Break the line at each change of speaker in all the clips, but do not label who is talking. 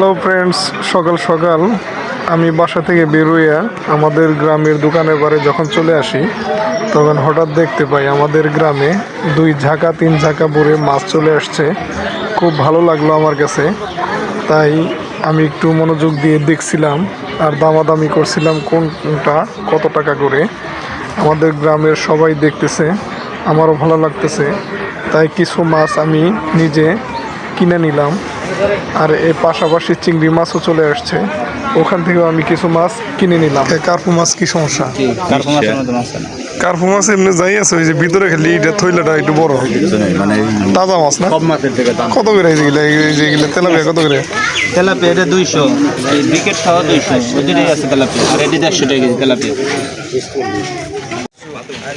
Hello friends সকাল সকাল। আমি বাসা থেকে বেরোইয়া আমাদের গ্রামের দোকানের বারে যখন চলে আসি, তখন হঠাৎ দেখতে পাই আমাদের গ্রামে দুই ঝাঁকা, তিন ঝাঁকা ভরে মাছ চলে আসছে। খুব ভালো লাগল আমার কাছে। তাই আমি একটু মনোযোগ দিয়ে দেখছিলাম আর দামাদামি করছিলাম কোনটা, কত টাকা করে। আমাদের গ্রামের সবাই দেখতেছে, আমারও ভালো লাগতেছে। তাই কিছু মাছ আমি নিজে কিনে নিলাম। আর এর পাশাপাশি চিংড়ি মাছও চলে আসছে ওখান থেকেও আমি কিছু মাছ কিনে নিলাম কার্পু মাছ কি সমস্যা
কার্পো মাছ না
কার্পু মাছ এমনি যাই আছে ওই যে ভিতরে খালি এটা থইলাটা একটু বড়
মানে
তাজা মাছ না
সব মাছের থেকে
কত করে যেগুলো এই যে তেলাপিয়া কত করে
তেলাপিয়া এটা দুইশো এই বিকেট খাওয়া দুইশো ওই আছে তেলাপিয়া আর এটি দেড়শো টাকা কেজি তেলাপিয়া
আর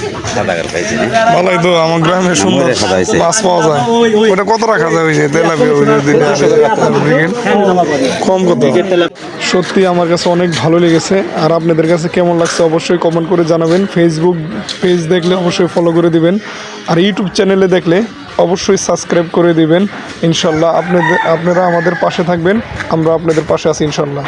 ভালোই তো আমার গ্রামে সুন্দর মাছ পাওয়া যায়। ওটা কত রাখা যায় ওই যে তেলাপিয়া কম কত? সত্যি আমার কাছে অনেক ভালো লেগেছে। আর আপনাদের কাছে কেমন লাগছে অবশ্যই কমেন্ট করে জানাবেন। ফেসবুক পেজ দেখলে অবশ্যই ফলো করে দিবেন। আর ইউটিউব চ্যানেলে দেখলে অবশ্যই সাবস্ক্রাইব করে দিবেন। ইনশাল্লাহ আপনাদের আপনারা আমাদের পাশে থাকবেন। আমরা আপনাদের পাশে আছি ইনশাল্লাহ।